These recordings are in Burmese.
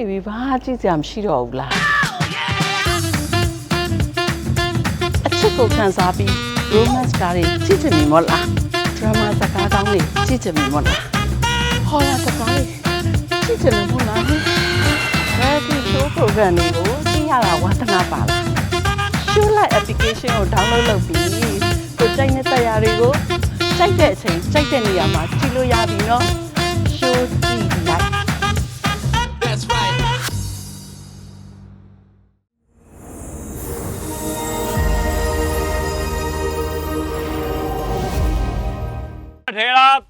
နေပြီဘာကြည့်စရာမရှိတော့ဘူးလားအချစ်ကိုခံစားပြီး romance ကားတွေကြည့်ချင်ပြီမို့လား drama စကားကောင်းတွေကြည့်ချင်ပြီမို့လားဟောရစကားတွေကြည့်ချင်လို့မို့လား reality show program တွေကိုကြည့်ရတာဝါသနာပါလား show light application ကို download လုပ်ပြီးကိုကြိုက်တဲ့တရားတွေကိုကြိုက်တဲ့အချိန်ကြိုက်တဲ့နေရာမှာကြည့်လို့ရပြီနော် show ကြည့်လိုက်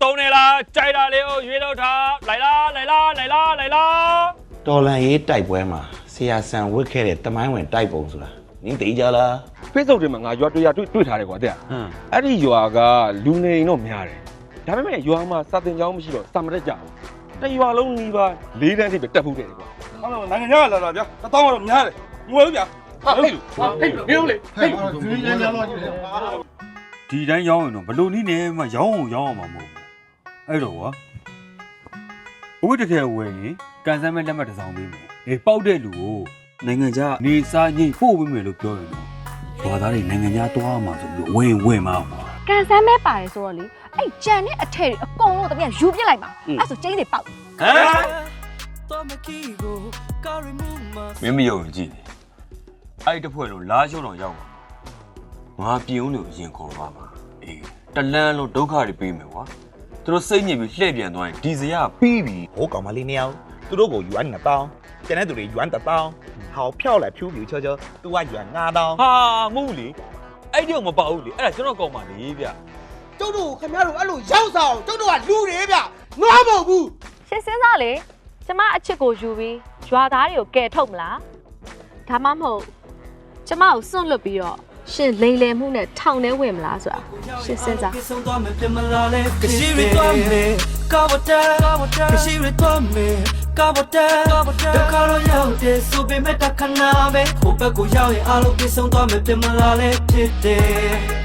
သုံးနေလားကြိုက်တာလေးကိုရွေးလို့ထားလိုက်လားလိုက်လားလိုက်လားလိုက်လားတော်လန်ရေးတိုက်ပွဲမှာဆရာဆန်ဝစ်ခဲ့တဲ့တမိုင်းဝင်တိုက်ပုံဆိုတာနင်းသိကြလား Facebook တွေမှာငါရွာတွေ့ရတွေ့တွေ့ထားတယ်ကွာတဲ့ဟမ်အဲ့ဒီရွာကလူနေအိမ်တော့များတယ်ဒါပေမဲ့ရွာမှာစာတင်ကြောင်းမရှိတော့စာမတက်ကြဘူးတရွာလုံးနီးပါးလေးတန်းထိပဲတက်ဖို့တယ်ကွာဟုတ်တယ်နိုင်ငံခြားကလာတာဗျာတသောင်းတော့များတယ်ငွေလို့ဗျာဟာဟဲ့ဟာဟဲ့ဟဲ့လေဟဲ့ဒီတိုင်းရောင်းရင်တော့ဘလို့နည်းနဲ့မှရောင်းအောင်ရောင်းအောင်မှာမဟုတ်ဘူး အဲ့တော့ကွာဘဝတကယ်ဝယ်ရင်ကန်ဆယ်မဲ့လက်မှတ်တစ်စောင်ပေးမယ်အေးပေါက်တဲ့လူကိုနိုင်ငံခြားနေစားညိတ်ပို့ပေးမယ်လို့ပြောရင်တော့ဘာသားတွေနိုင်ငံခြားသွားမှာဆိုပြီးဝင်ဝင်မှာပါကန်ဆန်းမဲပါတယ်ဆိုတော့လေအဲ့ကြံတဲ့အထည်တွေအကုန်လုံးတပြက်ယူပြစ်လိုက်ပါအဲ့ဆိုကျင်းတွေပေါက်မင်းမယုံရင်ကြည့်လေအဲ့တစ်ဖွဲ့လုံးလာရှုံးတော့ရောက်မှာငါပြင်းဦးလို့အရင်ခေါ်ပါမှာအေးတလန်းလုံးဒုက္ခတွေပေးမယ်ကွာ သူတို့စိတ်ညစ်ပြီးလှည့်ပြန်သွားရင်ဒီစရပြီးပြီဟိုကောင်မလေးနှစ်ယောက်သူတို့ကိုယူအပ်နှစ်တောင်းကျန်တဲ့သူတွေယူအပ်တစ်တောင်းဟောဖြောက်လိုက်ဖြူးဖြူချောချောသူကယူအပ်ငါးတောင်းဟာမဟုတ်လေအဲ့ဒီတော့မပေါက်ဘူးလေအဲ့ဒါကျွန်တော်ကောက်ပါလေဗျကျုပ်တို့ခင်ဗျားတို့အဲ့လိုရောက်စားအောင်ကျုပ်တို့ကလူတွေဗျငါမဟုတ်ဘူးရှင်စဉ်းစားလေကျမအချစ်ကိုယူပြီးရွာသားတွေကိုကယ်ထုတ်မလားဒါမှမဟုတ်ကျမကိုစွန့်လွတ်ပြီးတော့ ရှင်လိန်လယ်မှုနဲ့ထောင်ထဲဝင်မလားဆိုတာရှင်စဉ်းစားဆုံးသွားမယ်ပြင်မလာလဲကရှိရသွားမယ်ကာဝတာကရှိရသွားမယ်ကာဝတာဒုက္ခတော့ရောက်တယ်ဆိုပေမဲ့တခဏပဲဟိုဘက်ကိုရောက်ရင်အလုံးပြဆုံးသွားမယ်ပြင်မလာလဲဖြစ်တယ်